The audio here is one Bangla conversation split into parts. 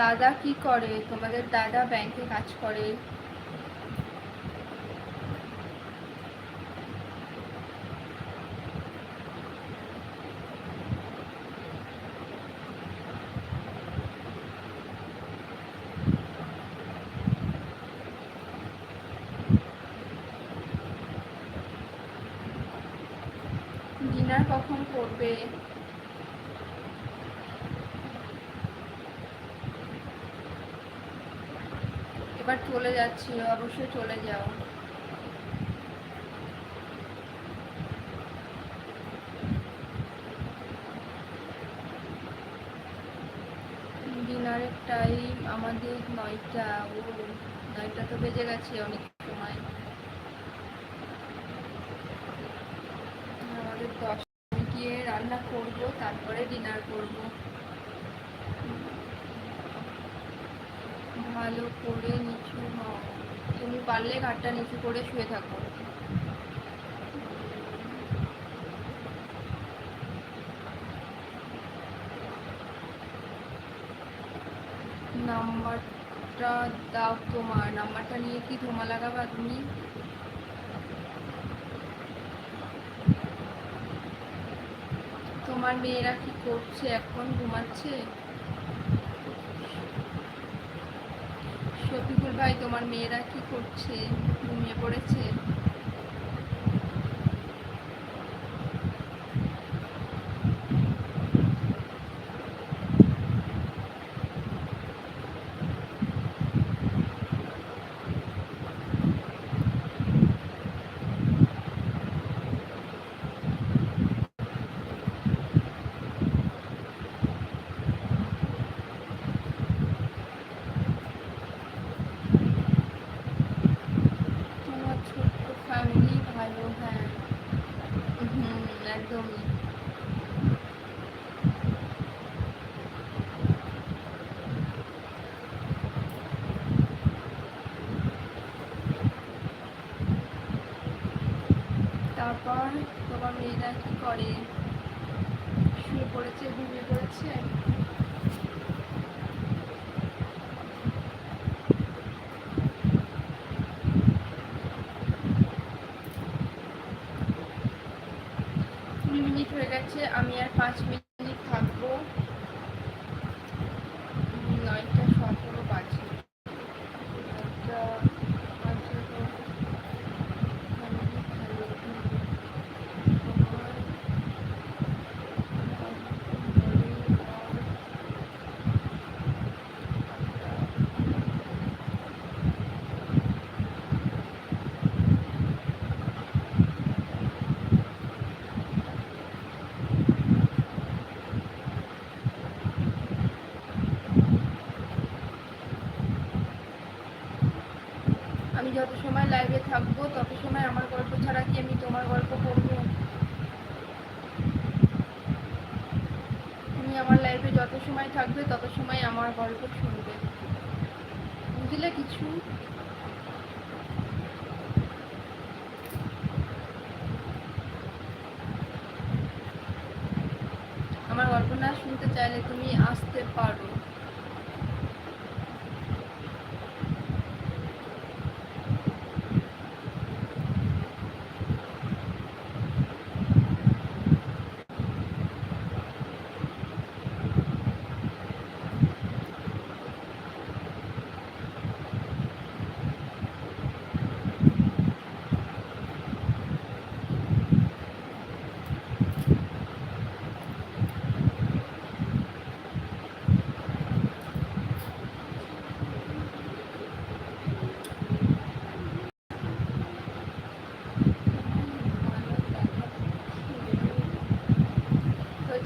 দাদা কি করে? তোমাদের দাদা ব্যাংকে কাজ করে। ডিনার কখন করবে? এবার চলে যাচ্ছি, অবশ্যই চলে যাও। ডিনারের টাইম আমাদের নয়টা, ও নয়টা তো বেজে গেছে অনেক সময়। আমাদের দশ গিয়ে রান্না করব, তারপরে ডিনার করব। ভালো করে নিচু হও। তুমি পারলে ঘাটটা নিচু করে শুয়ে থাকো। নাম্বারটা দাও তোমার। নাম্বারটা নিয়ে কি ধোমা লাগাবা তুমি? তোমার মেয়েরা কি করছে? এখন ঘুমাচ্ছে? শফিকুল ভাই তোমার মেয়েরা কি করছে? ঘুমিয়ে পড়েছে তোমার ছোট্ট ফ্যামিলি ভালো হ্যাঁ হুম তারপর তোমার মেয়েরা কি করে? শুয়ে পড়েছে ঘুমিয়ে পড়েছে? মিনিট হয়ে গেছে আমি আর পাঁচ মিনিট থাকব উম, নয়টা সতেরো বাজে নয়টা আঠেরো, family ভালো। তোমার বলে আর আমি যত সময় লাইভে থাকব, তত সময় আমার গল্প ছাড়া কি আমি তোমার গল্প করব তুমি আমার লাইফে যত সময় থাকবে, তত সময় আমার গল্প শুনবে। বুঝলে কিছু? আমার গল্প না শুনতে চাইলে তুমি আসতে পারো।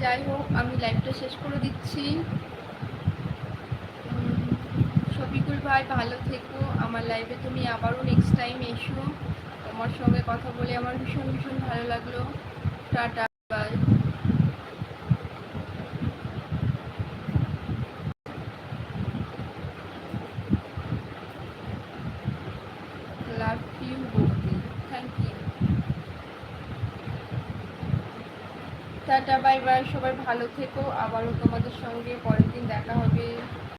যাই হোক, আমি লাইভটা শেষ করে দিচ্ছি। শফিকুল ভাই, ভালো থেকো। আমার লাইভে তুমি আবারও নেক্সট টাইম এসো। তোমার সঙ্গে কথা বলে আমার ভীষণ ভীষণ ভালো লাগল। টাটা। টাটা বাই বাই সবাই ভালো থেকো। আবারও তোমাদের সঙ্গে পরের দিন দেখা হবে।